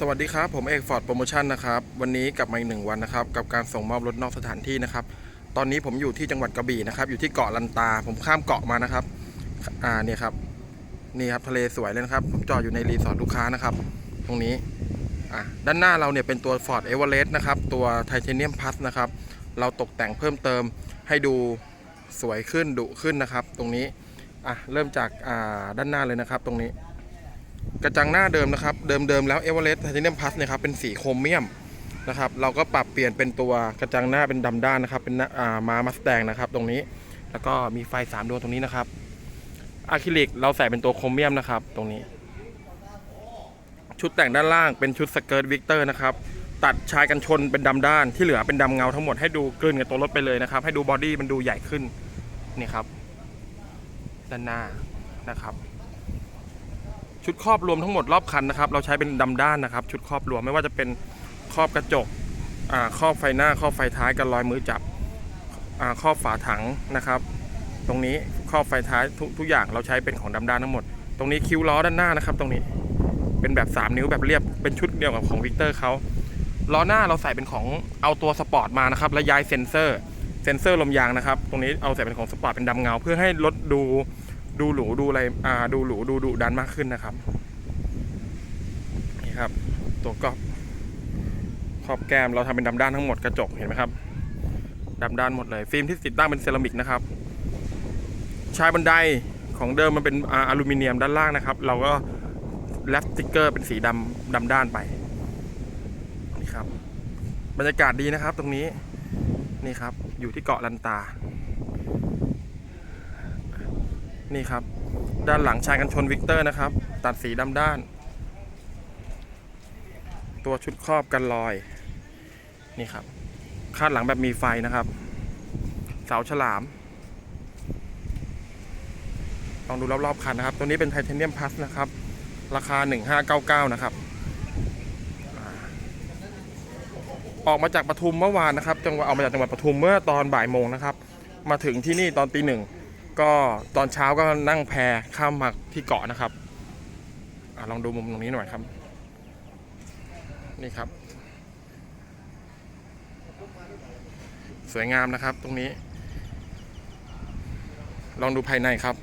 สวัสดีครับผมเอกฟอร์ดโปรโมชั่นนะครับวันนี้กลับมาอีกหนึ่งวันนะครับกับการส่งมอบรถนอกสถานที่นะครับตอนนี้ผมอยู่ที่จังหวัดกระบี่นะครับอยู่ที่เกาะลันตา ผมข้ามเกาะมานะครับอ่าเนี่ยครับนี่ครับทะเลสวยเลยนะครับ ผมจอดอยู่ในรีสอร์ทลูกค้านะครับ ตรงนี้อะด้านหน้าเราเนี่ยเป็นตัว Ford e v e r e s t นะครับตัว Titanium Plus นะครับเราตกแต่งเพิ่มเติมให้ดูสวยขึ้นดุขึ้นนะครับ ตรงนี้อะเริ่มจากอ่าด้านหน้าเลยนะครับ ตรงนี้ กระจังหน้าเดิมนะครับเดิมเดิมๆแล้วเอเวอเรสต์ไทเทเนียมพลัสเนี่ยครับเป็นสีโครเมียมนะครับ เราก็ปรับเปลี่ยนเป็นตัวกระจังหน้าเป็นดำด้านนะครับ เป็นหน้าอ่ามามาสแตงนะครับ ตรงนี้ แล้วก็มีไฟ3ดวงตรงนี้นะครับอะคริลิกเราใส่เป็นตัวโครเมียมนะครับ ตรงนี้ ชุดแต่งด้านล่างเป็นชุดสเกิร์ตวิกเตอร์นะครับ ตัดชายกันชนเป็นดำด้านที่เหลือเป็นดำเงาทั้งหมดให้ดูกลืนกับตัวรถไปเลยนะครับ ให้ดูบอดี้มันดูใหญ่ขึ้นนี่ครับ ด้านหน้านะครับ ชุดครอบรวมทั้งหมดรอบคันนะครับ เราใช้เป็นดำด้านนะครับ ชุดครอบรวมไม่ว่าจะเป็นครอบกระจกอ่าครอบไฟหน้าครอบไฟท้ายกันรอยมือจับอ่าครอบฝาถังนะครับ ตรงนี้ครอบไฟท้ายทุกทุกอย่างเราใช้เป็นของดำด้านทั้งหมด ตรงนี้คิ้วล้อด้านหน้านะครับ ตรงนี้เป็นแบบ 3 นิ้วแบบเรียบเป็นชุดเดียวกับของวิกเตอร์เขาล้อหน้าเราใส่เป็นของเอาตัวสปอร์ตมานะครับและย้ายเซ็นเซอร์เซ็นเซอร์ลมยางนะครับ ตรงนี้เอาใส่เป็นของสปอร์ตเป็นดำเงา เพื่อให้รถดู ดูหรูดูอะไรอ่าดูหรูดูดุดันมากขึ้นนะครับนี่ครับ ตัวกรอบขอบแก้มเราทำเป็นดำด้านทั้งหมดกระจกเห็นไหมครับดำด้านหมดเลย ฟิล์มที่ติดตั้งเป็นเซรามิกนะครับชายบันไดของเดิมมันเป็นออลูมิเนียมด้านล่างนะครับ เราก็แรปสติกเกอร์เป็นสีดำดำด้านไปนี่ครับ บรรยากาศดีนะครับ ตรงนี้นี่ครับ อยู่ที่เกาะลันตา นี่ครับ ด้านหลังชายกันชนวิกเตอร์นะครับ ตัดสีดำด้าน ตัวชุดครอบกันรอย นี่ครับ คาดหลังแบบมีไฟนะครับ เสาฉลาม ลองดูรอบๆคันนะครับ ตัวนี้เป็นไทเทเนียมพลัสนะครับ ราคา 1599 นะครับอออกมาจากปทุมเมื่อวานนะครับ จังหวัดออกมาจากจังหวัดปทุมเมื่อตอนบ่ายโมงนะครับ มาถึงที่นี่ตอนตีหนึ่ง ก็ตอนเช้าก็นั่งแพข้ามมาที่เกาะนะครับอลองดูมุมตรงนี้หน่อยครับ นี่ครับ สวยงามนะครับตรงนี้ ลองดูภายในครับ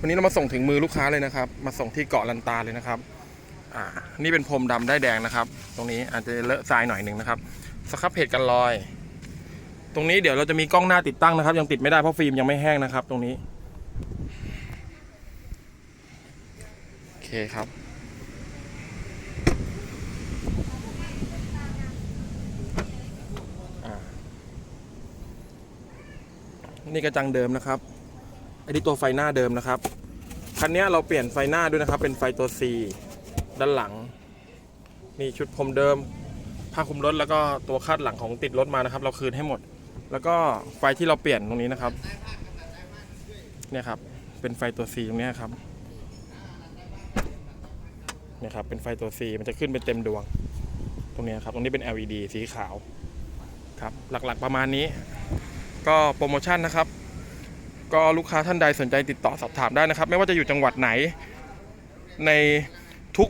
วันนี้เรามาส่งถึงมือลูกค้าเลยนะครับ มาส่งที่เกาะลันตาเลยนะครับอ่านี่เป็นพรมดำได้แดงนะครับ ตรงนี้อาจจะเลอะทรายหน่อยหนึ่งนะครับสครับเพจกันรอย ตรงนี้เดี๋ยวเราจะมีกล้องหน้าติดตั้งนะครับ ยังติดไม่ได้เพราะฟิล์มยังไม่แห้งนะครับ ตรงนี้โอเคครับนี่กระจังเดิมนะครับ อันนี้ตัวไฟหน้าเดิมนะครับ คันนี้เราเปลี่ยนไฟหน้าด้วยนะครับ เป็นไฟตัว C ด้านหลัง มีชุดพรมเดิม ผ้าคลุมรถแล้วก็ตัวคาดหลังของติดรถมานะครับ เราคืนให้หมด แล้วก็ไฟที่เราเปลี่ยนตรงนี้นะครับเนี่ยครับ เป็นไฟตัว C ตรงนี้ครับเนี่ยครับ เป็นไฟตัว C มันจะขึ้นเป็นเต็มดวง ตรงนี้ครับ ตรงนี้เป็น LED สีขาวครับ หลักๆประมาณนี้ ก็โปรโมชั่นนะครับ ก็ลูกค้าท่านใดสนใจติดต่อสอบถามได้นะครับ ไม่ว่าจะอยู่จังหวัดไหนในทุก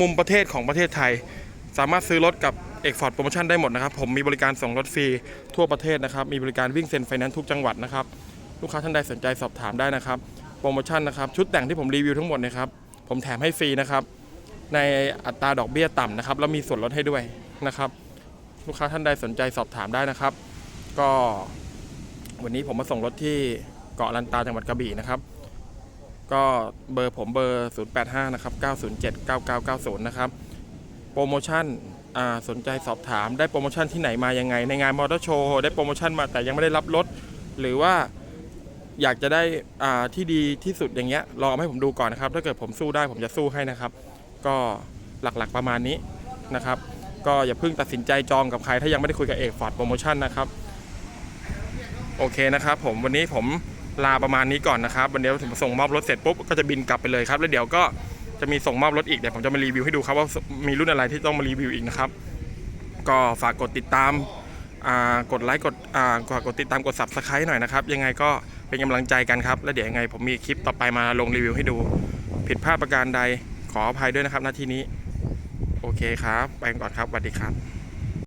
มุมประเทศของประเทศไทย สามารถซื้อรถกับเอกฟอร์ดโปรโมชั่นได้หมดนะครับ ผมมีบริการส่งรถฟรีทั่วประเทศนะครับ มีบริการวิ่งเซ็นไฟแนนซ์ทุกจังหวัดนะครับ ลูกค้าท่านใดสนใจสอบถามได้นะครับ โปรโมชั่นนะครับ ชุดแต่งที่ผมรีวิวทั้งหมดนะครับ ผมแถมให้ฟรีนะครับ ในอัตราดอกเบี้ยต่ำนะครับ แล้วมีส่วนลดให้ด้วยนะครับ ลูกค้าท่านใดสนใจสอบถามได้นะครับ ก็ วันนี้ผมมาส่งรถที่เกาะลันตาจังหวัดกระบี่นะครับ ก็เบอร์ผมเบอร์ 085 นะครับ 907 9990 นะครับ โปรโมชั่นอ่าสนใจสอบถามได้โปรโมชั่นที่ไหนมายังไง ในงานมอเตอร์โชว์ได้โปรโมชั่นมาแต่ยังไม่ได้รับรถ หรือว่าอยากจะได้อ่าที่ดีที่สุดอย่างเงี้ยลองเอาให้ผมดูก่อนนะครับ ถ้าเกิดผมสู้ได้ผมจะสู้ให้นะครับ ก็หลักๆประมาณนี้นะครับ ก็อย่าเพิ่งตัดสินใจจองกับใคร ถ้ายังไม่ได้คุยกับเอกฟอร์ดโปรโมชั่นนะครับโอเคนะครับ ผมวันนี้ผมลาประมาณนี้ก่อนนะครับวันเดียวผมส่งมอบรถเสร็จปุ๊บก็จะบินกลับไปเลยครับ แล้วเดี๋ยวก็ จะมีส่งมอบรถอีกเดี๋ยวผมจะมารีวิวให้ดูครับว่ามีรุ่นอะไรที่ต้องมารีวิวอีกนะครับ ก็ฝากกดติดตามกดไลค์กดฝากดกดติดตามกด subscribe หน่อยนะครับ ยังไงก็เป็นกำลังใจกันครับ แล้วเดี๋ยวยังไงผมมีคลิปต่อไปมาลงรีวิวให้ดู ผิดพลาดประการใดขออภัยด้วยนะครับนาทีนี้ โอเคครับ ไปก่อนครับสวัสดีครับ